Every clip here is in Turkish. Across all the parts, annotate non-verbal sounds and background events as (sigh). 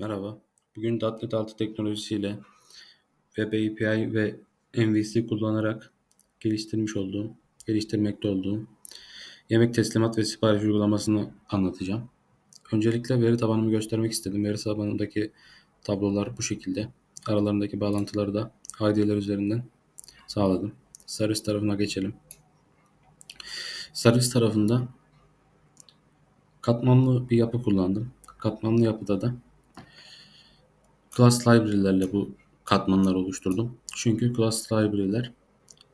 Merhaba. Bugün .NET 6 teknolojisiyle Web API ve MVC kullanarak geliştirmiş olduğum, geliştirmekte olduğum yemek teslimat ve sipariş uygulamasını anlatacağım. Öncelikle veri tabanımı göstermek istedim. Veri tabanındaki tablolar bu şekilde. Aralarındaki bağlantıları da ID'ler üzerinden sağladım. Servis tarafına geçelim. Servis tarafında katmanlı bir yapı kullandım. Katmanlı yapıda da class library'lerle bu katmanlar oluşturdum. Çünkü class library'ler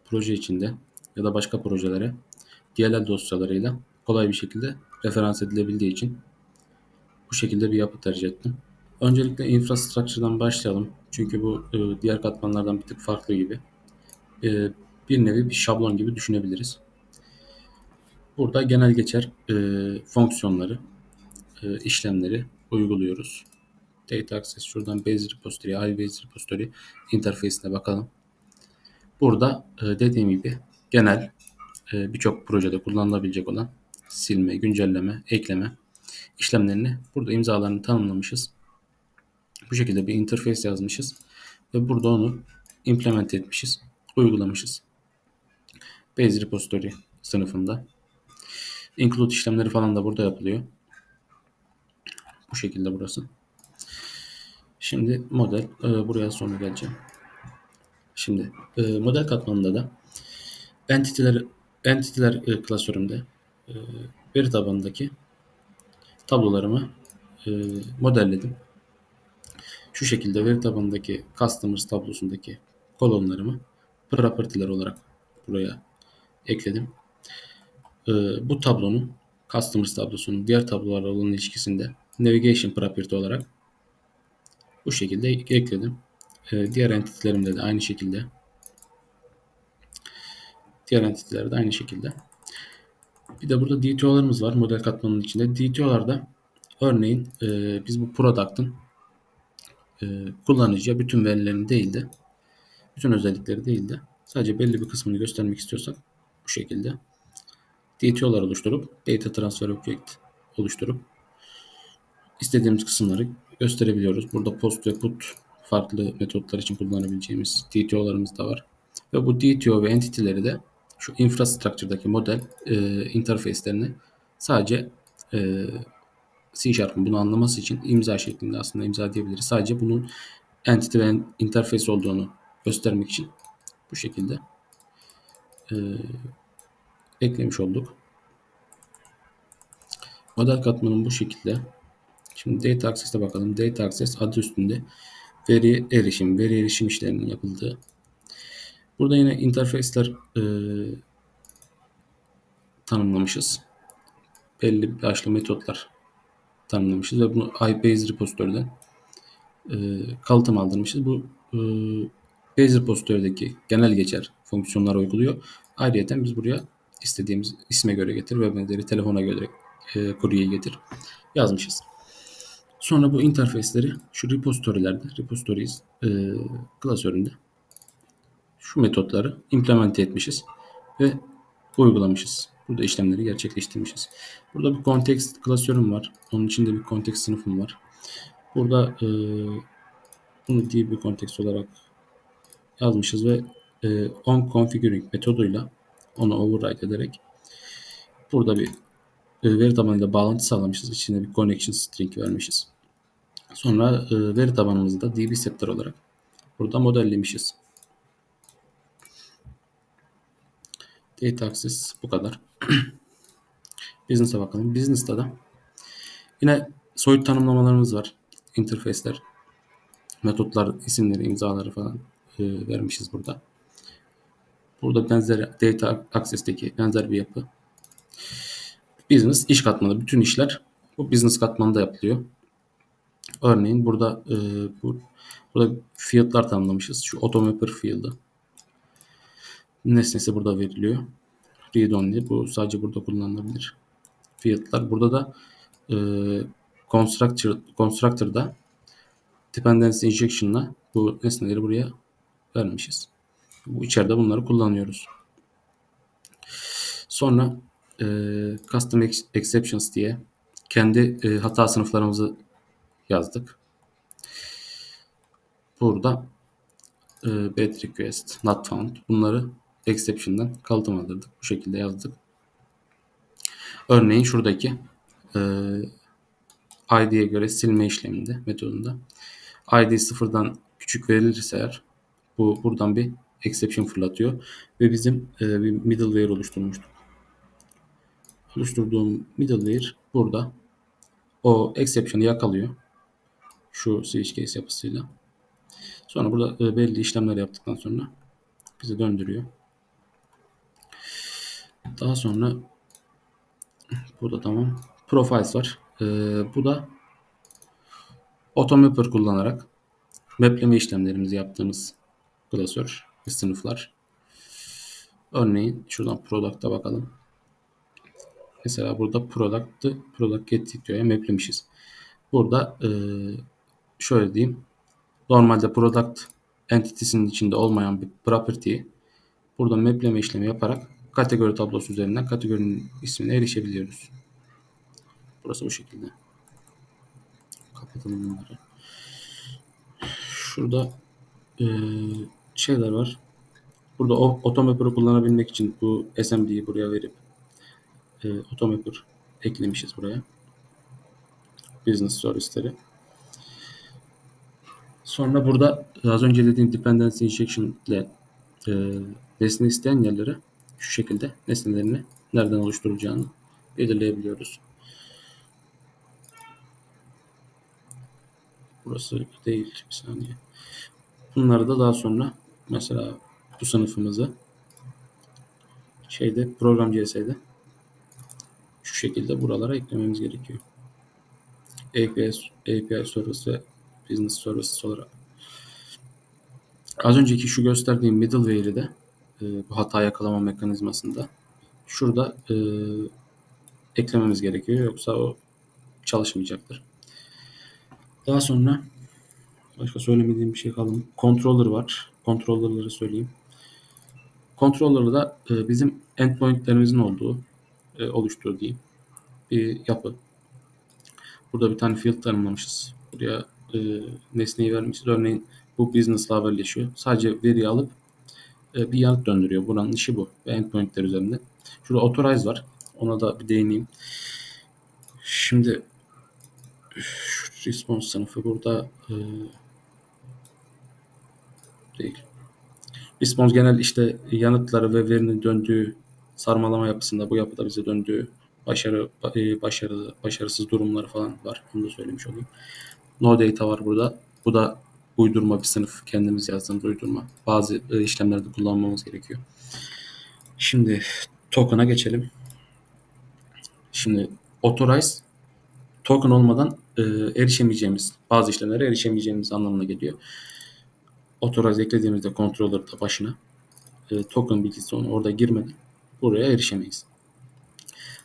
proje içinde ya da başka projelere DLL dosyalarıyla kolay bir şekilde referans edilebildiği için bu şekilde bir yapı tercih ettim. Öncelikle infrastructure'dan başlayalım. Çünkü bu e, diğer katmanlardan bir tık farklı gibi. E, bir nevi bir şablon gibi düşünebiliriz. Burada genel geçer e, fonksiyonları, işlemleri uyguluyoruz. Data Access şuradan Base Repository, iBase Repository interface'ine bakalım. Burada e, dediğim gibi genel e, birçok projede kullanılabilecek olan silme, güncelleme, ekleme işlemlerini burada imzalarını tanımlamışız. Bu şekilde bir interface yazmışız ve burada onu implement etmişiz, uygulamışız. Base Repository sınıfında. Include işlemleri falan da burada yapılıyor. Bu şekilde burası. Şimdi model e, buraya sonra geleceğim. Şimdi e, model katmanında da entity'ler entity'ler e, klasörümde e, veri tabanındaki tablolarımı e, modelledim. Şu şekilde veri tabanındaki customers tablosundaki kolonlarımı property'ler olarak buraya ekledim. E, bu tablonun customers tablosunun diğer tablolarla olan ilişkisinde navigation property olarak bu şekilde ekledim. Ee, diğer entitlerimde de aynı şekilde. Diğer entitler de aynı şekilde. Bir de burada DTO'larımız var model katmanının içinde. DTO'larda örneğin e, biz bu product'ın e, kullanıcıya bütün verilerini değil de bütün özellikleri değil de sadece belli bir kısmını göstermek istiyorsak bu şekilde DTO'lar oluşturup Data Transfer Object oluşturup istediğimiz kısımları gösterebiliyoruz. Burada post ve put farklı metotlar için kullanabileceğimiz DTO'larımız da var. Ve bu DTO ve entity'leri de şu infrastructure'daki model e, interface'lerini sadece e, C Sharp'ın bunu anlaması için imza şeklinde aslında imza diyebiliriz. Sadece bunun entity ve interface olduğunu göstermek için bu şekilde e, eklemiş olduk. Model katmanın bu şekilde Şimdi Data Access'e bakalım. Data Access adı üstünde veri erişim, veri erişim işlerinin yapıldığı. Burada yine interface'ler e, tanımlamışız. Belli başlı metotlar tanımlamışız ve bunu iBase repository'den e, kalıtım aldırmışız. Bu e, Base repository'deki genel geçer fonksiyonlar uyguluyor. Ayrıca biz buraya istediğimiz isme göre getir ve benzeri telefona göre e, kuryeyi getir yazmışız. Sonra bu interface'leri şu repository'lerde, repositories e, klasöründe şu metotları implement etmişiz ve uygulamışız. Burada işlemleri gerçekleştirmişiz. Burada bir context klasörüm var. Onun içinde bir context sınıfım var. Burada e, bunu bir context olarak yazmışız ve e, on configuring metoduyla onu override ederek burada bir e, veri tabanıyla bağlantı sağlamışız. İçinde bir connection string vermişiz. Sonra e, veri tabanımızı da DB sektör olarak burada modellemişiz. Data Access bu kadar. (clears throat) Business'a bakalım. Business'ta da yine soyut tanımlamalarımız var. Interface'ler, metotlar, isimleri, imzaları falan e, vermişiz burada. Burada benzer Data Access'teki benzer bir yapı. Business iş katmanı. Bütün işler bu business katmanında yapılıyor. Örneğin burada e, bu, burada fiyatlar tanımlamışız. Şu automapper field'ı. Nesnesi burada veriliyor. Read only. Bu sadece burada kullanılabilir. Fiyatlar. Burada da e, constructor, constructor'da dependency injection'la bu nesneleri buraya vermişiz. Bu içeride bunları kullanıyoruz. Sonra e, custom exceptions diye kendi e, hata sınıflarımızı yazdık. burada e, bad request, not found bunları exception'dan kalıtım aldırdık. Bu şekilde yazdık. Örneğin şuradaki e, ID'ye göre silme işleminde metodunda ID sıfırdan küçük verilirse eğer bu buradan bir exception fırlatıyor ve bizim e, bir middleware oluşturmuştuk. Oluşturduğum middleware burada o exception'ı yakalıyor. Şu switch case yapısıyla. Sonra burada e, belli işlemler yaptıktan sonra bizi döndürüyor. Daha sonra burada tamam. Profiles var. E, bu da Automapper kullanarak mapleme işlemlerimizi yaptığımız klasör ve sınıflar. Örneğin şuradan product'a bakalım. Mesela burada product'ı product get diyor ya maplemişiz. Burada e, şöyle diyeyim. Normalde product entity'sinin içinde olmayan bir property'yi burada mapleme işlemi yaparak kategori tablosu üzerinden kategorinin ismine erişebiliyoruz. Burası bu şekilde. Kapatalım bunları. Şurada e, şeyler var. Burada Automapper'ı kullanabilmek için bu SMD'yi buraya verip e, Automapper eklemişiz buraya. Business service'leri. Sonra burada az önce dediğim dependency injection ile e, nesne isteyen yerlere şu şekilde nesnelerini nereden oluşturacağını belirleyebiliyoruz. Burası değil. Bir saniye. Bunları da daha sonra mesela bu sınıfımızı şeyde program CS'de şu şekilde buralara eklememiz gerekiyor. API, API Service ve Business Services olarak. Az önceki şu gösterdiğim middleware'i de e, bu hata yakalama mekanizmasında şurada e, eklememiz gerekiyor. Yoksa o çalışmayacaktır. Daha sonra başka söylemediğim bir şey kaldı. Controller var. Controller'ları söyleyeyim. Controller'da e, bizim endpoint'lerimizin olduğu e, oluşturduğu bir yapı. Burada bir tane field tanımlamışız. Buraya e, nesneyi vermişiz. Örneğin bu business haberleşiyor. Sadece veri alıp e, bir yanıt döndürüyor. Buranın işi bu. Ve endpointler üzerinde. Şurada authorize var. Ona da bir değineyim. Şimdi şu response sınıfı burada e, değil. Response genel işte yanıtları ve verinin döndüğü sarmalama yapısında bu yapıda bize döndüğü başarı e, başarı başarısız durumları falan var. Onu da söylemiş olayım. No data var burada. Bu da uydurma bir sınıf. Kendimiz yazdığımız uydurma. Bazı e, işlemlerde kullanmamız gerekiyor. Şimdi token'a geçelim. Şimdi authorize token olmadan e, erişemeyeceğimiz bazı işlemlere erişemeyeceğimiz anlamına geliyor. Authorize eklediğimizde controller da başına e, token bilgisi onu orada girmeden buraya erişemeyiz.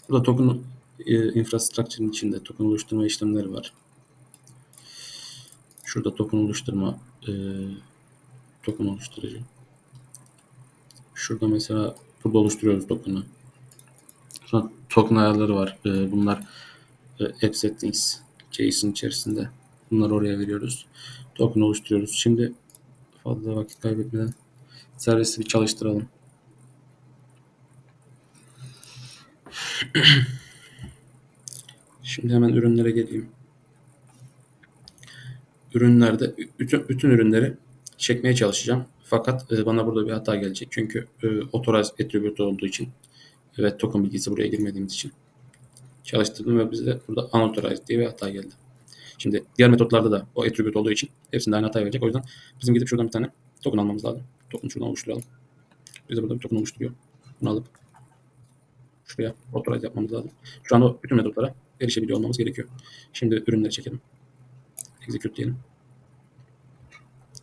Burada token e, infrastructure'ın içinde token oluşturma işlemleri var. Şurada token oluşturma e, token oluşturucu. Şurada mesela burada oluşturuyoruz token'ı. Sonra token ayarları var. E, bunlar e, app settings JSON içerisinde. Bunları oraya veriyoruz. Token oluşturuyoruz. Şimdi fazla vakit kaybetmeden servisi bir çalıştıralım. (clears throat) Şimdi hemen ürünlere geleyim. Ürünlerde bütün, bütün ürünleri çekmeye çalışacağım. Fakat e, bana burada bir hata gelecek. Çünkü e, authorize attribute olduğu için ve token bilgisi buraya girmediğimiz için çalıştırdım ve bize burada unauthorized diye bir hata geldi. Şimdi diğer metotlarda da o attribute olduğu için hepsinde aynı hata verecek. O yüzden bizim gidip şuradan bir tane token almamız lazım. Token şuradan oluşturalım. Bize burada bir token oluşturuyor. Bunu alıp şuraya authorize yapmamız lazım. Şu anda bütün metotlara erişebiliyor olmamız gerekiyor. Şimdi ürünleri çekelim. Execute diyelim.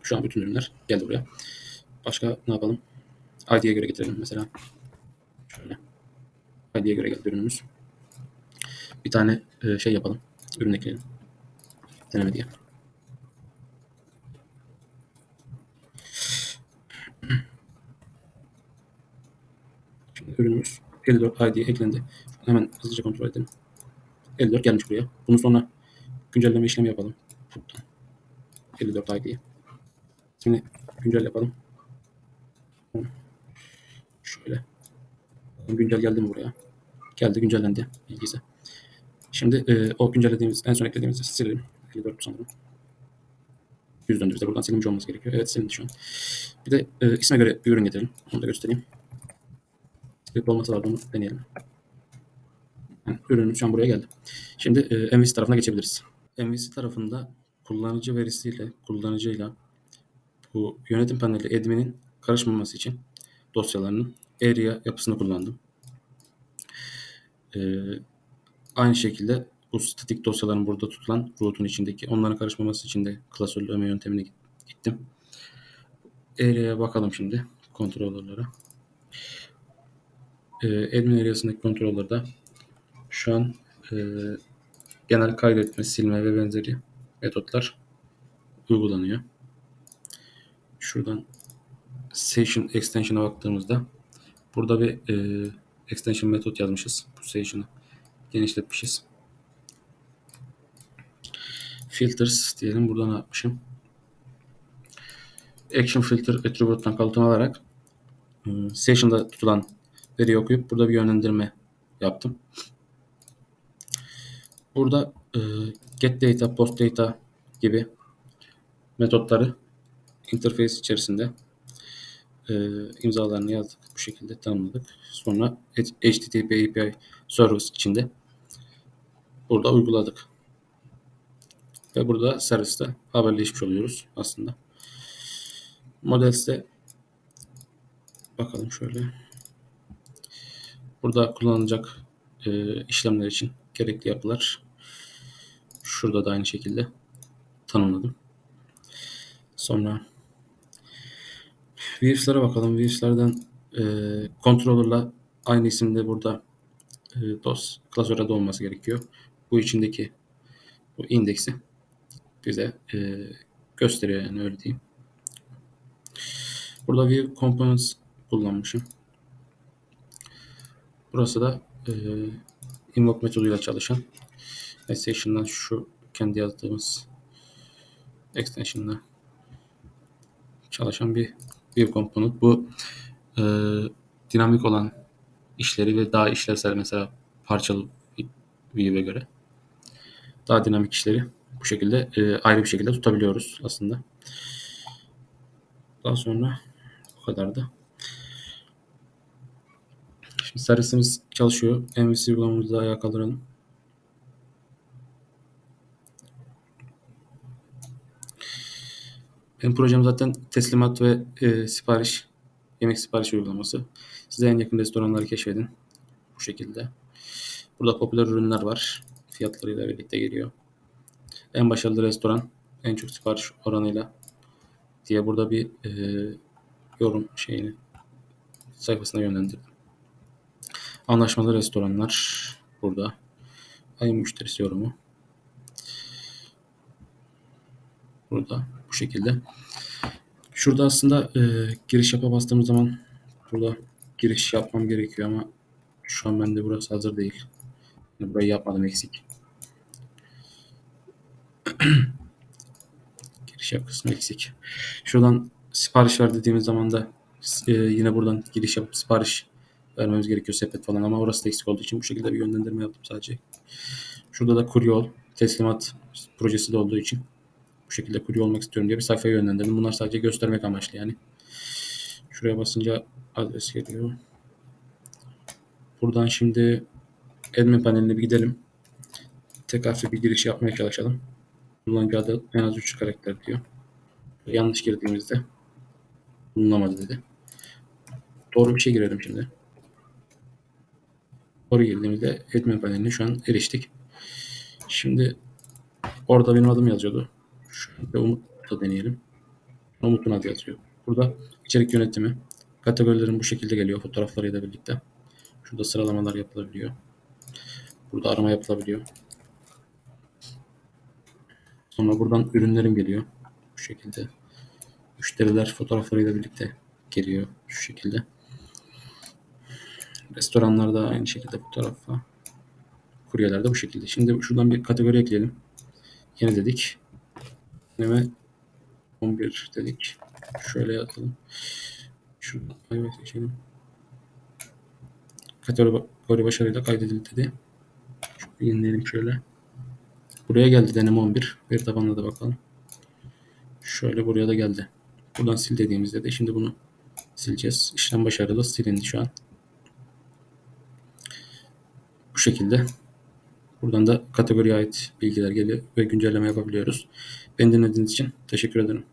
Şu an bütün ürünler geldi buraya. Başka ne yapalım? ID'ye göre getirelim mesela. Şöyle. ID'ye göre geldi ürünümüz. Bir tane e, şey yapalım. Ürün ekleyelim. Deneme diye. Şimdi ürünümüz 54 ID eklendi. Hemen hızlıca kontrol edelim. 54 gelmiş buraya. Bunun sonra güncelleme işlemi yapalım. 54 ID'ye. Şimdi güncel yapalım. Şöyle. Güncel geldi mi buraya? Geldi güncellendi bilgisi. Şimdi e, o güncellediğimiz en son eklediğimizi silelim. 54 sanırım. Yüz döndü bize. Buradan silinmiş olması gerekiyor. Evet silindi şu an. Bir de e, isme göre bir ürün getirelim. Onu da göstereyim. Script olması lazım. Onu deneyelim. Yani ürünümüz şu an buraya geldi. Şimdi e, MVC tarafına geçebiliriz. MVC tarafında kullanıcı verisiyle, kullanıcıyla bu yönetim paneli admin'in karışmaması için dosyalarının area yapısını kullandım. Ee, aynı şekilde bu statik dosyaların burada tutulan root'un içindeki onların karışmaması için de klasörleme yöntemine gittim. Area'ya bakalım şimdi kontrolörlere. Ee, admin areasındaki kontrolörde şu an e, genel kaydetme, silme ve benzeri metotlar uygulanıyor. Şuradan session extension'a baktığımızda burada bir e, extension metot yazmışız. Bu session'ı genişletmişiz. Filters diyelim. Burada ne yapmışım? Action filter attribute'dan kalıtım alarak e, session'da tutulan veriyi okuyup burada bir yönlendirme yaptım. Burada e, get data, post data gibi metotları interface içerisinde e, imzalarını yazdık. Bu şekilde tanımladık. Sonra HTTP API service içinde burada uyguladık. Ve burada serviste haberleşmiş oluyoruz aslında. Models'te bakalım şöyle. Burada kullanılacak e, işlemler için gerekli yapılar şurada da aynı şekilde tanımladım. Sonra Views'lara bakalım. Views'lardan e, controller'la aynı isimde burada e, DOS klasöre de olması gerekiyor. Bu içindeki bu indeksi bize e, gösteriyor yani öyle diyeyim. Burada View Components kullanmışım. Burası da e, invoke metoduyla çalışan Session'dan şu kendi yazdığımız extension'la çalışan bir bir komponent. Bu e, dinamik olan işleri ve daha işlevsel mesela parçalı view'e göre daha dinamik işleri bu şekilde e, ayrı bir şekilde tutabiliyoruz aslında. Daha sonra bu kadar da. Şimdi servisimiz çalışıyor. MVC uygulamamızı da ayağa kaldıralım. Benim projem zaten teslimat ve e, sipariş, yemek sipariş uygulaması. Size en yakın restoranları keşfedin. Bu şekilde. Burada popüler ürünler var. Fiyatlarıyla birlikte geliyor. En başarılı restoran, en çok sipariş oranıyla diye burada bir e, yorum şeyini sayfasına yönlendirdim. Anlaşmalı restoranlar burada. Ayın müşterisi yorumu. Burada bu şekilde. Şurada aslında e, giriş yapa bastığımız zaman burada giriş yapmam gerekiyor ama şu an bende burası hazır değil. Yani burayı yapmadım eksik. (clears throat) giriş yap kısmı eksik. Şuradan sipariş ver dediğimiz zaman da e, yine buradan giriş yapıp sipariş vermemiz gerekiyor sepet falan ama orası da eksik olduğu için bu şekilde bir yönlendirme yaptım sadece. Şurada da kurye ol teslimat projesi de olduğu için bu şekilde kurye olmak istiyorum diye bir sayfaya yönlendirdim. Bunlar sadece göstermek amaçlı yani. Şuraya basınca adres geliyor. Buradan şimdi admin paneline bir gidelim. Tek harfli bir giriş yapmaya çalışalım. Kullanıcı adı en az 3 karakter diyor. Yanlış girdiğimizde bulunamadı dedi. Doğru bir şey girelim şimdi. Doğru girdiğimizde admin paneline şu an eriştik. Şimdi orada benim adım yazıyordu. Şöyle Umut'la deneyelim. Umut'un adı yazıyor. Burada içerik yönetimi. Kategorilerin bu şekilde geliyor fotoğraflarıyla birlikte. Şurada sıralamalar yapılabiliyor. Burada arama yapılabiliyor. Sonra buradan ürünlerim geliyor. Bu şekilde. Müşteriler fotoğraflarıyla birlikte geliyor. Şu şekilde. Restoranlarda aynı şekilde fotoğrafa. Kuryeler bu şekilde. Şimdi şuradan bir kategori ekleyelim. Yine dedik. Deneme 11 dedik. Şöyle yazalım. Şu evet seçelim. Kategori başarıyla kaydedildi dedi. Şöyle yenileyelim şöyle. Buraya geldi deneme 11. Veri tabanına da bakalım. Şöyle buraya da geldi. Buradan sil dediğimizde de şimdi bunu sileceğiz. İşlem başarılı silindi şu an. Bu şekilde. Buradan da kategoriye ait bilgiler geliyor ve güncelleme yapabiliyoruz. Beni dinlediğiniz için teşekkür ederim.